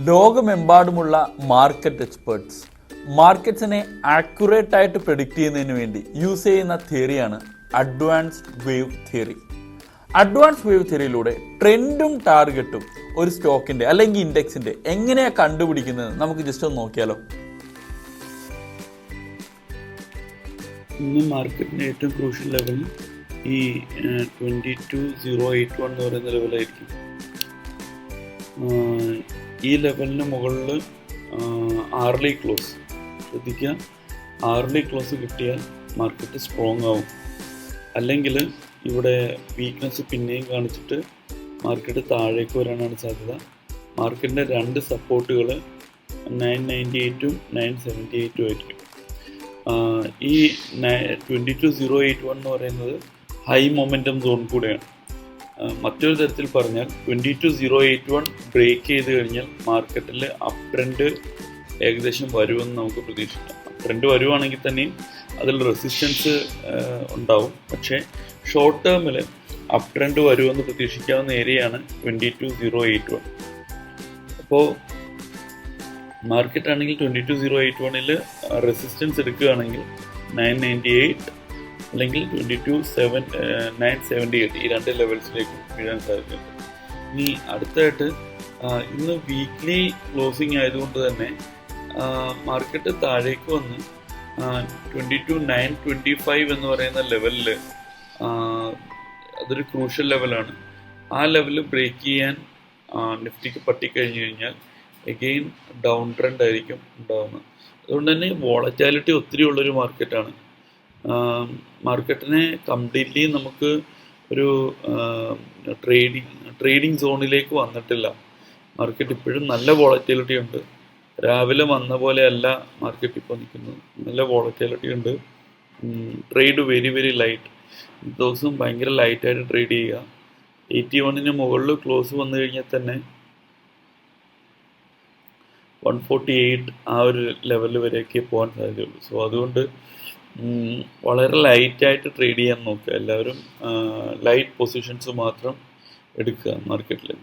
ലോകമെമ്പാടുമുള്ള market experts മാർക്കറ്റ്സിനെ accurate ആയിട്ട് പ്രഡിക്റ്റ് ചെയ്യുന്നതിന് വേണ്ടി യൂസ് ചെയ്യുന്ന തിയറിയാണ് advance wave theory advance wave തിയറിയിലൂടെ ട്രെൻഡും ടാർഗറ്റും ഒരു സ്റ്റോക്കിന്റെ അല്ലെങ്കിൽ ഇൻഡെക്സിന്റെ എങ്ങനെയാണ് കണ്ടുപിടിക്കുന്നത് നമുക്ക് ജസ്റ്റ് ഒന്ന് നോക്കിയാലോ. ഇന്ന് മാർക്കറ്റിന്റെ ഏറ്റവും ക്രൂഷ്യൽ ലെവൽ ഈ twenty two zero eight one എന്ന് പറയുന്ന ലെവലായിരിക്കും ഈ ലെവലിന് മുകളിൽ ആർലി ക്ലോസ് ശ്രദ്ധിക്കുക. ആർലി ക്ലോസ് കിട്ടിയാൽ മാർക്കറ്റ് സ്ട്രോങ് ആവും. അല്ലെങ്കിൽ ഇവിടെ വീക്ക്നെസ് പിന്നെയും കാണിച്ചിട്ട് മാർക്കറ്റ് താഴേക്ക് വരാനാണ് സാധ്യത. മാർക്കറ്റിന്റെ രണ്ട് സപ്പോർട്ടുകൾ നയൻ നയന്റി എയ്റ്റും നയൻ സെവന്റി എയ്റ്റും ആയിരിക്കും. ഈ twenty two zero eight one എന്ന് പറയുന്നത് ഹൈ മൊമെന്റം സോൺ കൂടെയാണ്. മറ്റൊരു തരത്തിൽ പറഞ്ഞാൽ twenty two zero eight one break ചെയ്ത് കഴിഞ്ഞാൽ മാർക്കറ്റിൽ അപ് ട്രെൻഡ് ഏകദേശം വരുമെന്ന് നമുക്ക് പ്രതീക്ഷിക്കാം. അപ് ട്രെൻഡ് വരുവാണെങ്കിൽ തന്നെയും അതിൽ റെസിസ്റ്റൻസ് ഉണ്ടാവും. പക്ഷേ ഷോർട്ട് ടേമിൽ അപ് ട്രെൻഡ് വരുമെന്ന് പ്രതീക്ഷിക്കാവുന്ന ഏരിയയാണ് twenty two zero eight one അപ്പോൾ മാർക്കറ്റ് ആണെങ്കിൽ ട്വന്റി ടു സീറോ എയ്റ്റ് വണ്ണിൽ റെസിസ്റ്റൻസ് എടുക്കുകയാണെങ്കിൽ നയൻ നയന്റി എയ്റ്റ് അല്ലെങ്കിൽ twenty two seven nine seventy eight ഈ രണ്ട് ലെവൽസിലേക്ക് വീഴാൻ സാധ്യതയുണ്ട്. ഇനി അടുത്തായിട്ട് ഇന്ന് വീക്ക്ലി ക്ലോസിംഗ് ആയതുകൊണ്ട് തന്നെ മാർക്കറ്റ് താഴേക്ക് വന്ന് twenty two nine twenty five എന്ന് പറയുന്ന ലെവലിൽ അതൊരു ക്രൂഷ്യൽ ലെവലാണ് ആ ലെവൽ ബ്രേക്ക് ചെയ്യാൻ നിഫ്റ്റിക്ക് പട്ടിക്കഴിഞ്ഞ് കഴിഞ്ഞാൽ എഗെയിൻ ഡൗൺ ട്രെൻഡ് ആയിരിക്കും ഉണ്ടാവുന്നത്. അതുകൊണ്ട് തന്നെ വോളറ്റാലിറ്റി ഒത്തിരി ഉള്ളൊരു മാർക്കറ്റാണ് മാർക്കറ്റിനെ കംപ്ലീറ്റ്ലി നമുക്ക് ഒരു ട്രേഡിങ് ട്രേഡിങ് സോണിലേക്ക് വന്നിട്ടില്ല. മാർക്കറ്റ് ഇപ്പോഴും നല്ല വോളറ്റിലിറ്റി ഉണ്ട്. രാവിലെ വന്ന പോലെയല്ല മാർക്കറ്റ് ഇപ്പോൾ നിൽക്കുന്നത്. നല്ല വോളറ്റിലിറ്റി ഉണ്ട്. Trade very very light. ദിവസവും ഭയങ്കര ലൈറ്റായിട്ട് ട്രേഡ് ചെയ്യുക. എയ്റ്റി വണ്ണിന് മുകളിൽ ക്ലോസ് വന്നു കഴിഞ്ഞാൽ തന്നെ വൺ ഫോർട്ടി എയ്റ്റ് ആ ഒരു ലെവലിൽ വരെയൊക്കെ പോകാൻ സാധ്യതയുള്ളൂ. സോ അതുകൊണ്ട് വളരെ ലൈറ്റായിട്ട് ട്രേഡ് ചെയ്യാൻ നോക്കുക. എല്ലാവരും ലൈറ്റ് പൊസിഷൻസ് മാത്രം എടുക്കുക മാർക്കറ്റിൽ